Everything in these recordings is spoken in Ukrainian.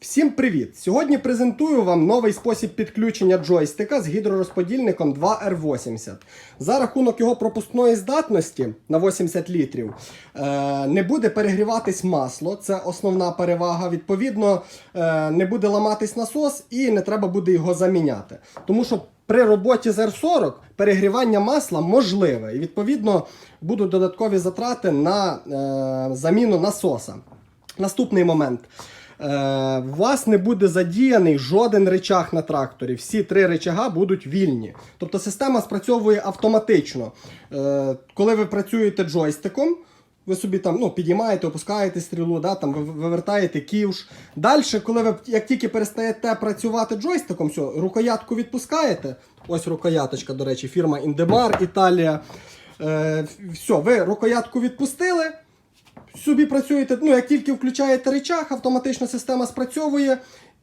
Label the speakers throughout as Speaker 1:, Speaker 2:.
Speaker 1: Всім привіт! Сьогодні презентую вам новий спосіб підключення джойстика з гідророзподільником 2R80. За рахунок його пропускної здатності на 80 літрів е, не буде перегріватись масло, це основна перевага. Відповідно, е, не буде ламатись насос і не треба буде його заміняти. Тому що при роботі з R40 перегрівання масла можливе, і відповідно будуть додаткові затрати на е, заміну насоса. Наступний момент. Е, вас не буде задіяний жоден речах на тракторі. Всі три речага будуть вільні. Тобто система спрацьовує автоматично. Е, коли ви працюєте джойстиком, ви собі там ну, підіймаєте, опускаєте стрілу, да, там, ви- вивертаєте ківш. Далі, коли ви як тільки перестаєте працювати джойстиком, все, рукоятку відпускаєте. Ось рукояточка, до речі, фірма Індемар, Італія. Е, все, ви рукоятку відпустили собі працюєте, ну як тільки включаєте речах, автоматично система спрацьовує.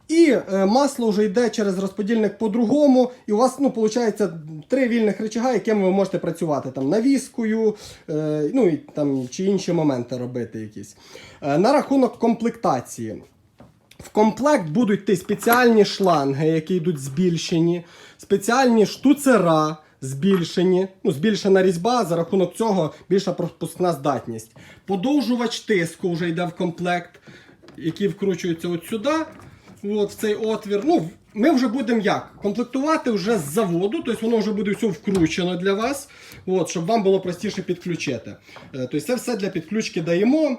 Speaker 1: І е, масло вже йде через розподільник по-другому, і у вас ну, виходить три вільних речага, якими ви можете працювати там навіскою, е, ну і там чи інші моменти робити якісь. Е, на рахунок комплектації. В комплект будуть йти спеціальні шланги, які йдуть збільшені, спеціальні штуцера збільшені, ну, збільшена різьба, за рахунок цього більша пропускна здатність. Подовжувач тиску вже йде в комплект, який вкручується от сюди, от в цей отвір. Ну, ми вже будемо як? Комплектувати вже з заводу, тобто воно вже буде все вкручено для вас, от, щоб вам було простіше підключити. Е, Тобто це все для підключки даємо.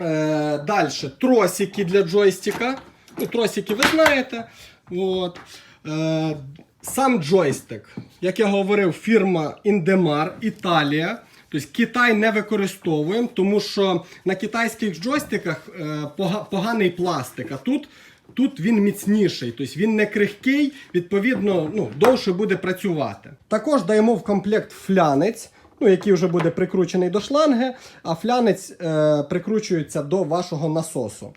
Speaker 1: Е, Далі тросики для джойстика. Ну, тросики ви знаєте. От. Е, сам джойстик, як я говорив, фірма Indemar, Італія. Тобто Китай не використовуємо, тому що на китайських джойстиках е, поганий пластик, а тут, тут він міцніший, тобто він не крихкий, відповідно, ну, довше буде працювати. Також даємо в комплект флянець ну, який вже буде прикручений до шланги, а флянець е, прикручується до вашого насосу.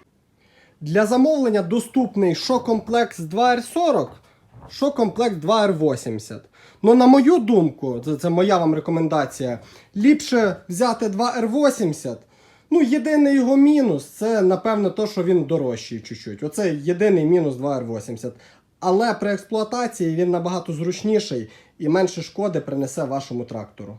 Speaker 1: Для замовлення доступний шокомплекс 2R40, шокомплекс 2R80. Ну, на мою думку, це, це моя вам рекомендація, ліпше взяти 2R80. Ну, єдиний його мінус це, напевно, то, що він дорожчий чуть-чуть. Оце єдиний мінус 2R80. Але при експлуатації він набагато зручніший і менше шкоди принесе вашому трактору.